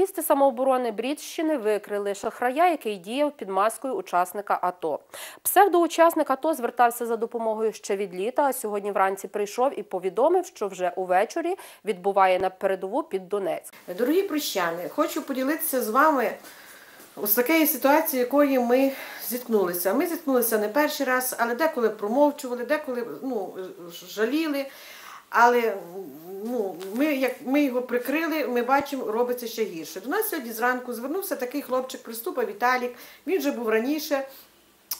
Активісти самооборони Брідщини викрили шахрая, який діяв під маскою учасника АТО. Псевдоучасник АТО звертався за допомогою ще від літа, а сьогодні вранці прийшов і повідомив, що вже увечері відбуває на передову під Донецьк. Дорогі прощани, хочу поділитися з вами з такої ситуації, якої ми зіткнулися. Ми зіткнулися не перший раз, але деколи промовчували, деколи ну, жаліли. Але ну, ми, як ми його прикрили, ми бачимо, робиться ще гірше. До нас сьогодні зранку звернувся такий хлопчик, приступа Віталік. Він вже був раніше.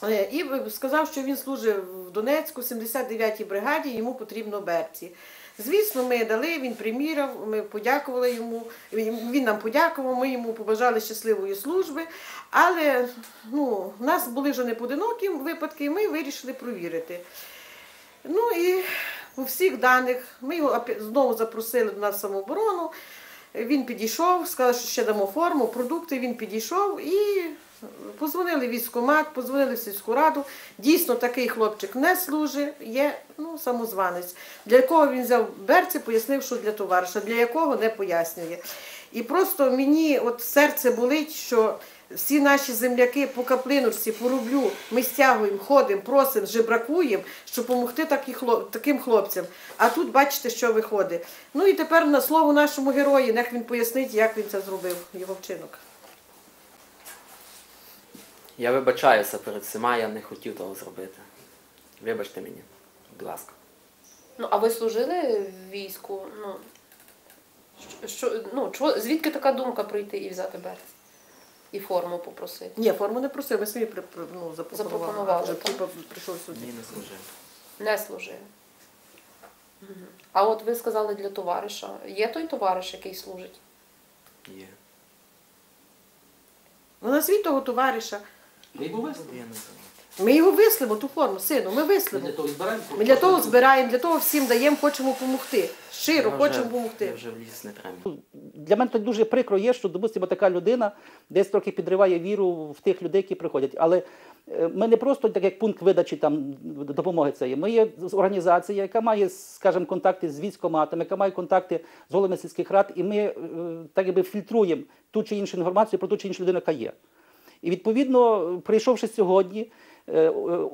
Е, І сказав, що він служив в Донецьку, 79-й бригаді, йому потрібно берці. Звісно, ми дали, він приміряв, ми подякували йому, він нам подякував, ми йому побажали щасливої служби. Але ну, в нас були вже не поодинокі випадки, і ми вирішили провірити. Ну і у всіх даних ми його знову запросили до нас в самооборону. Він підійшов, сказав, що ще дамо форму, продукти. Він підійшов і позвонили військкомат, позвонили в сільську раду. Дійсно, такий хлопчик не служить, є ну, самозванець. Для якого він взяв берці, пояснив, що для товариша, для якого не пояснює. І просто мені от серце болить, що всі наші земляки по каплиночці, по рублю, ми стягуємо, ходимо, просимо, жебракуємо, щоб допомогти такі хлоп- таким хлопцям. А тут бачите, що виходить. Ну і тепер на слово нашому герої, нехай він пояснить, як він це зробив, його вчинок. Я вибачаюся перед всіма, я не хотів того зробити. Вибачте мені, будь ласка. Ну, а ви служили в війську? Ну, що, що, ну, чого, звідки така думка прийти і взяти берці? І форму попросити? Ні, форму не просив, ми самі при, при- ну, запропонували. Запропонували, вже типу, прийшов сюди. Ні, не служив. Не служив. А от ви сказали для товариша. Є той товариш, який служить? Є. Ну, свій того товариша. Я не знаю. Ми його вислимо, ту форму, сину, ми Ми вислимо. для того збираємо. Ми для того збираємо, для того всім даємо, хочемо допомогти. Щиро Я хочемо допомогти. Я вже в ліс не треба. Для мене то дуже прикро є, що допустимо така людина десь трохи підриває віру в тих людей, які приходять. Але е, ми не просто так як пункт видачі там допомоги це є. Ми є організація, яка має, скажімо, контакти з військоматами, яка має контакти з головами сільських рад, і ми е, так якби фільтруємо ту чи іншу інформацію про ту чи іншу людину, яка є. І відповідно, прийшовши сьогодні,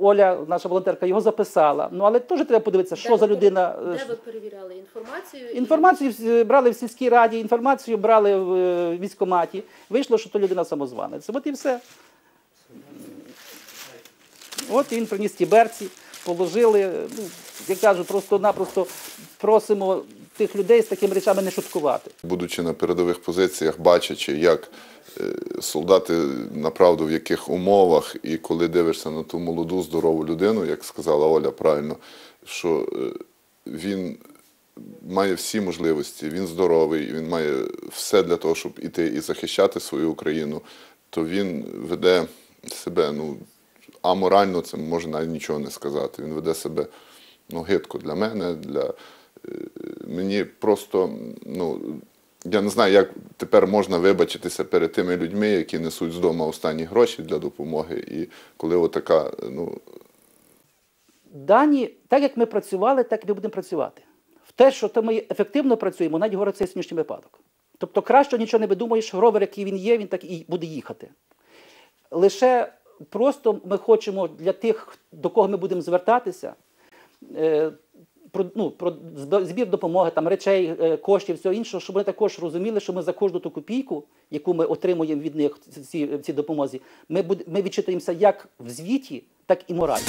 Оля, наша волонтерка, його записала. Ну але теж треба подивитися, що за людина. е, Де ви перевіряли інформацію? Інформацію брали в сільській раді, інформацію брали в е, військкоматі. Вийшло, що то людина самозванець. От і все. От він приніс ті берці, положили. Ну, я кажу, просто-напросто просимо тих людей з такими речами не шуткувати. будучи на передових позиціях, бачачи, як е, солдати направду в яких умовах, і коли дивишся на ту молоду, здорову людину, як сказала Оля правильно, що е, він має всі можливості, він здоровий, він має все для того, щоб іти і захищати свою Україну, то він веде себе, ну, аморально це може навіть нічого не сказати. Він веде себе ну, гидко для мене, для мені просто, ну, я не знаю, як тепер можна вибачитися перед тими людьми, які несуть з дому останні гроші для допомоги. І коли отака, ну, Дані, так як ми працювали, так і ми будемо працювати. В те, що то ми ефективно працюємо, навіть говорить цей сьогоднішній випадок. Тобто краще нічого не видумаєш, ровер, який він є, він так і буде їхати. Лише просто ми хочемо для тих, до кого ми будемо звертатися, е, про, ну, про зб- збір допомоги, там, речей, е, коштів, всього іншого, щоб вони також розуміли, що ми за кожну ту копійку, яку ми отримуємо від них ці, цій допомозі, ми, ми відчитуємося як в звіті, так і морально.